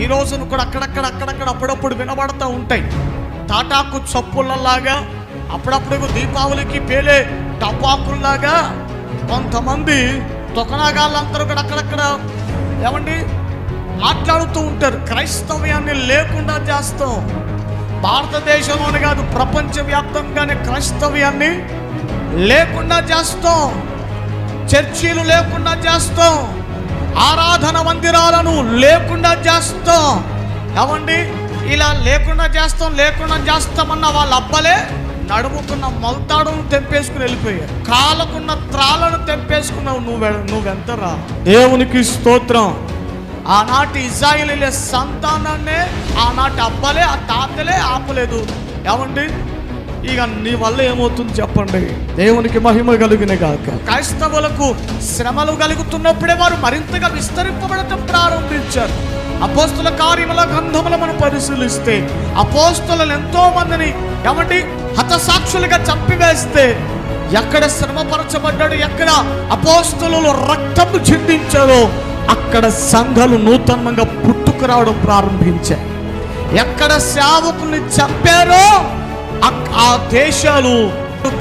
ఈ రోజున కూడా అక్కడక్కడ అక్కడక్కడ అప్పుడప్పుడు వినబడతా ఉంటాయి. తాటాకు చప్పులలాగా అప్పుడప్పుడు దీపావళికి పేలే టపాకుల్లాగా కొంతమంది తొకనాగాళ్ళందరూ కూడా అక్కడక్కడ ఏమండి? మాట్లాడుతూ ఉంటారు. క్రైస్తవ్యాన్ని లేకుండా చేస్తాం. భారతదేశంలోనే కాదు ప్రపంచవ్యాప్తంగానే క్రైస్తవ్యాన్ని లేకుండా చేస్తాం. చర్చీలు లేకుండా చేస్తాం. ఆరాధన మందిరాలను లేకుండా చేస్తాం. ఏమండి? ఇలా లేకుండా చేస్తాం లేకుండా చేస్తామన్న వాళ్ళ అబ్బలే నడుముకున్న మొలతాడును తెంపేసుకుని వెళ్ళిపోయారు. కాలకున్న త్రాలను తెంపేసుకున్నావు నువ్వు నువ్వెంతరా? దేవునికి స్తోత్రం. ఆనాటి ఇజ్రాయిలీల సంతానాన్నే ఆనాటి అబ్బలే ఆ తాతలే ఆపలేదు. ఏమండి? ఇక నీ వల్ల ఏమవుతుంది చెప్పండి? దేవునికి మహిమ కలిగిన గాక. క్రైస్తవులకు శ్రమలు కలుగుతున్నప్పుడే వారు మరింతగా విస్తరింపబడటం ప్రారంభించారు. అపోస్తుల కార్యముల గ్రంథముల మనం పరిశీలిస్తే అపోస్తులను ఎంతో మందిని ఏమండి హతసాక్షులుగా చంపివేస్తే ఎక్కడ శ్రమపరచబడ్డాడు ఎక్కడ అపోస్తులు రక్తము చిందించారో అక్కడ సంఘాలు నూతనంగా పుట్టుకురావడం ప్రారంభించాయి. ఎక్కడ సేవకుల్ని చంపారో ఆ దేశాలు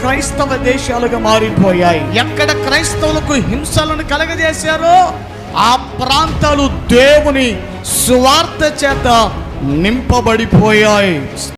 క్రైస్తవ దేశాలుగా మారిపోయాయి. ఎక్కడ క్రైస్తవులకు హింసలను కలగజేశారో ఆ ప్రాంతాలు దేవుని స్వార్థ చేత నింపబడిపోయాయి.